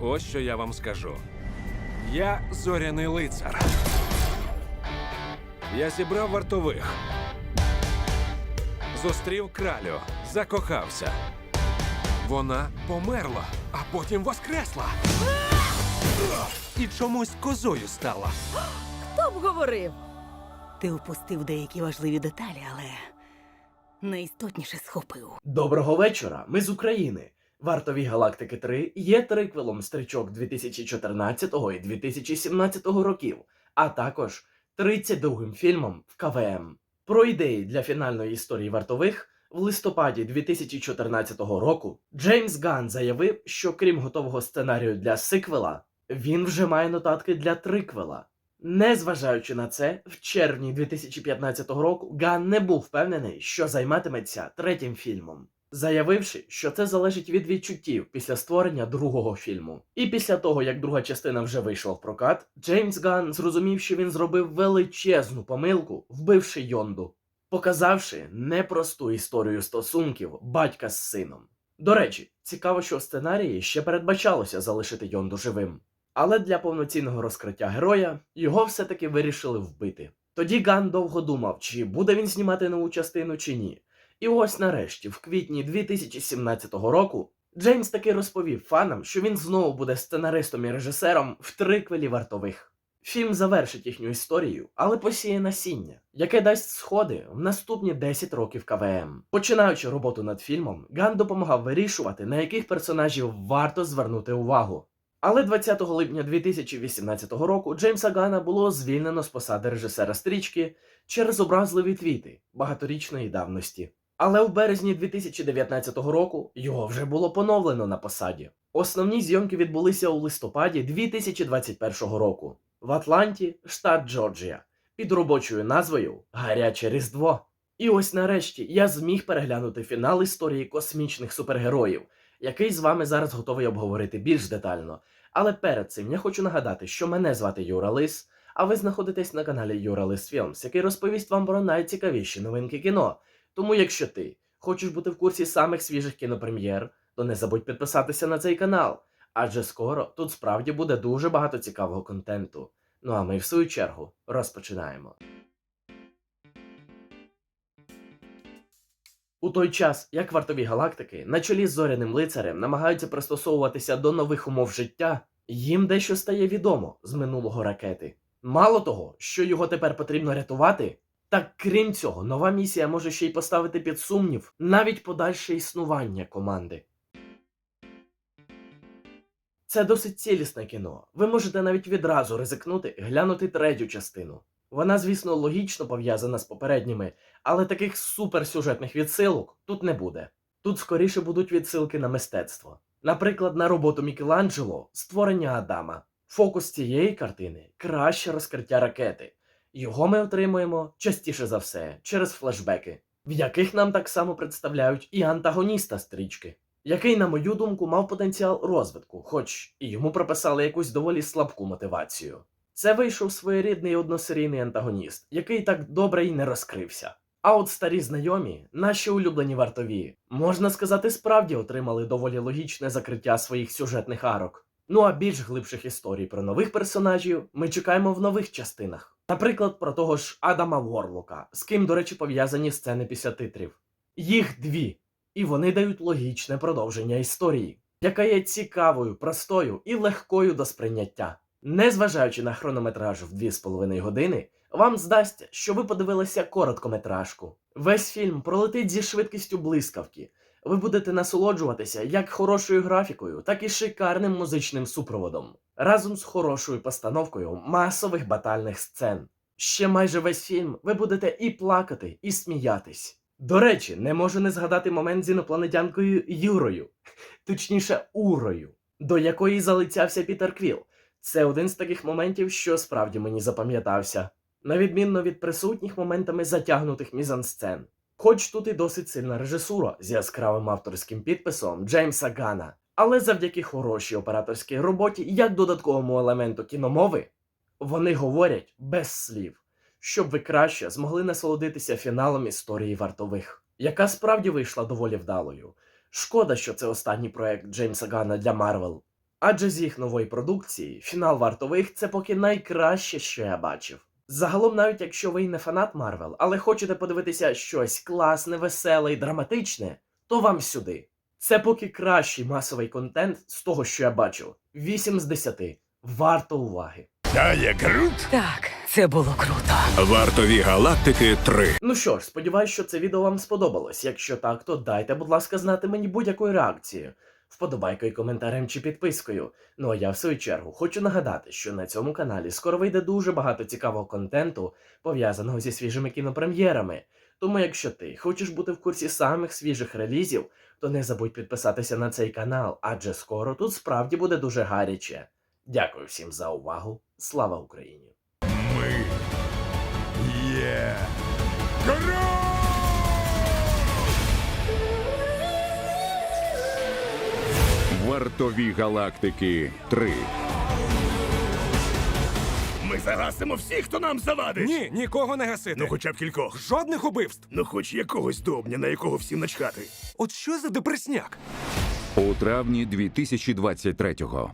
Ось що я вам скажу. Я зоряний лицар. Я зібрав вартових. Зустрів кралю, закохався. Вона померла, а потім воскресла. І чомусь козою стала. Хто б говорив? Ти упустив деякі важливі деталі, але найістотніше схопив. Доброго вечора. Ми з України. Вартові Галактики 3 є триквелом стрічок 2014 і 2017 років, а також 32-м фільмом в КВМ. Про ідеї для фінальної історії вартових в листопаді 2014 року Джеймс Ган заявив, що крім готового сценарію для сиквела, він вже має нотатки для триквела. Незважаючи на це, в червні 2015 року Ган не був впевнений, що займатиметься третім фільмом, заявивши, що це залежить від відчуттів після створення другого фільму. І після того, як друга частина вже вийшла в прокат, Джеймс Ган зрозумів, що він зробив величезну помилку, вбивши Йонду, показавши непросту історію стосунків батька з сином. До речі, цікаво, що в сценарії ще передбачалося залишити Йонду живим. Але для повноцінного розкриття героя його все-таки вирішили вбити. Тоді Ган довго думав, чи буде він знімати нову частину, чи ні. І ось нарешті, в квітні 2017 року, Джеймс таки розповів фанам, що він знову буде сценаристом і режисером в триквелі вартових. Фільм завершить їхню історію, але посіє насіння, яке дасть сходи в наступні 10 років КВМ. Починаючи роботу над фільмом, Ган допомагав вирішувати, на яких персонажів варто звернути увагу. Але 20 липня 2018 року Джеймса Гана було звільнено з посади режисера стрічки через образливі твіти багаторічної давності. Але в березні 2019 року його вже було поновлено на посаді. Основні зйомки відбулися у листопаді 2021 року в Атланті, штат Джорджія, під робочою назвою Гаряче Різдво. І ось нарешті я зміг переглянути фінал історії космічних супергероїв, який з вами зараз готовий обговорити більш детально. Але перед цим я хочу нагадати, що мене звати Юра Лис, а ви знаходитесь на каналі Юра Лис Філмс, який розповість вам про найцікавіші новинки кіно. Тому, якщо ти хочеш бути в курсі самих свіжих кінопрем'єр, то не забудь підписатися на цей канал, адже скоро тут справді буде дуже багато цікавого контенту. Ну а ми, в свою чергу, розпочинаємо. У той час, як вартові галактики на чолі з зоряним лицарем намагаються пристосовуватися до нових умов життя, їм дещо стає відомо з минулого ракети. Мало того, що його тепер потрібно рятувати, так крім цього, нова місія може ще й поставити під сумнів навіть подальше існування команди. Це досить цілісне кіно. Ви можете навіть відразу ризикнути глянути третю частину. Вона, звісно, логічно пов'язана з попередніми, але таких суперсюжетних відсилок тут не буде. Тут скоріше будуть відсилки на мистецтво. Наприклад, на роботу Мікеланджело створення Адама. Фокус цієї картини краще розкриття ракети. Його ми отримуємо частіше за все через флешбеки, в яких нам так само представляють і антагоніста стрічки, який, на мою думку, мав потенціал розвитку, хоч і йому прописали якусь доволі слабку мотивацію. Це вийшов своєрідний односерійний антагоніст, який так добре й не розкрився. А от старі знайомі, наші улюблені вартові, можна сказати, справді отримали доволі логічне закриття своїх сюжетних арок. Ну а більш глибших історій про нових персонажів ми чекаємо в нових частинах. Наприклад, про того ж Адама Ворлока, з ким, до речі, пов'язані сцени після титрів. Їх дві, і вони дають логічне продовження історії, яка є цікавою, простою і легкою до сприйняття. Незважаючи на хронометраж в 2,5 години, вам здасться, що ви подивилися короткометражку. Весь фільм пролетить зі швидкістю блискавки. Ви будете насолоджуватися як хорошою графікою, так і шикарним музичним супроводом, разом з хорошою постановкою масових батальних сцен. Ще майже весь фільм ви будете і плакати, і сміятись. До речі, не можу не згадати момент з інопланетянкою Юрою, точніше, Урою, до якої залицявся Пітер Квіл. Це один з таких моментів, що справді мені запам'ятався, на відмінно від присутніх моментами затягнутих мізансцен. Хоч тут і досить сильна режисура з яскравим авторським підписом Джеймса Гана, але завдяки хорошій операторській роботі як додатковому елементу кіномови, вони говорять без слів, щоб ви краще змогли насолодитися фіналом історії вартових, яка справді вийшла доволі вдалою. Шкода, що це останній проект Джеймса Гана для Марвел. Адже з їх нової продукції фінал вартових це поки найкраще, що я бачив. Загалом, навіть якщо ви не фанат Марвел, але хочете подивитися щось класне, веселе і драматичне, то вам сюди. Це поки кращий масовий контент з того, що я бачив. 8 з 10. Варто уваги. Та є крут. Так, це було круто. Вартові галактики 3. Ну що ж, сподіваюсь, що це відео вам сподобалось. Якщо так, то дайте, будь ласка, знати мені будь-якою реакцією, вподобайкою, коментарем чи підпискою. Ну а я в свою чергу хочу нагадати, що на цьому каналі скоро вийде дуже багато цікавого контенту, пов'язаного зі свіжими кінопрем'єрами. Тому, якщо ти хочеш бути в курсі самих свіжих релізів, то не забудь підписатися на цей канал, адже скоро тут справді буде дуже гаряче. Дякую всім за увагу. Слава Україні! Ми є! Вартові галактики 3. Ми загасимо всіх, хто нам завадить. Ні, нікого не гасити. Ну, хоча б кількох. Жодних убивств. Ну, хоч якогось добня, на якого всім начхати. От що за депресняк? У травні 2023-го.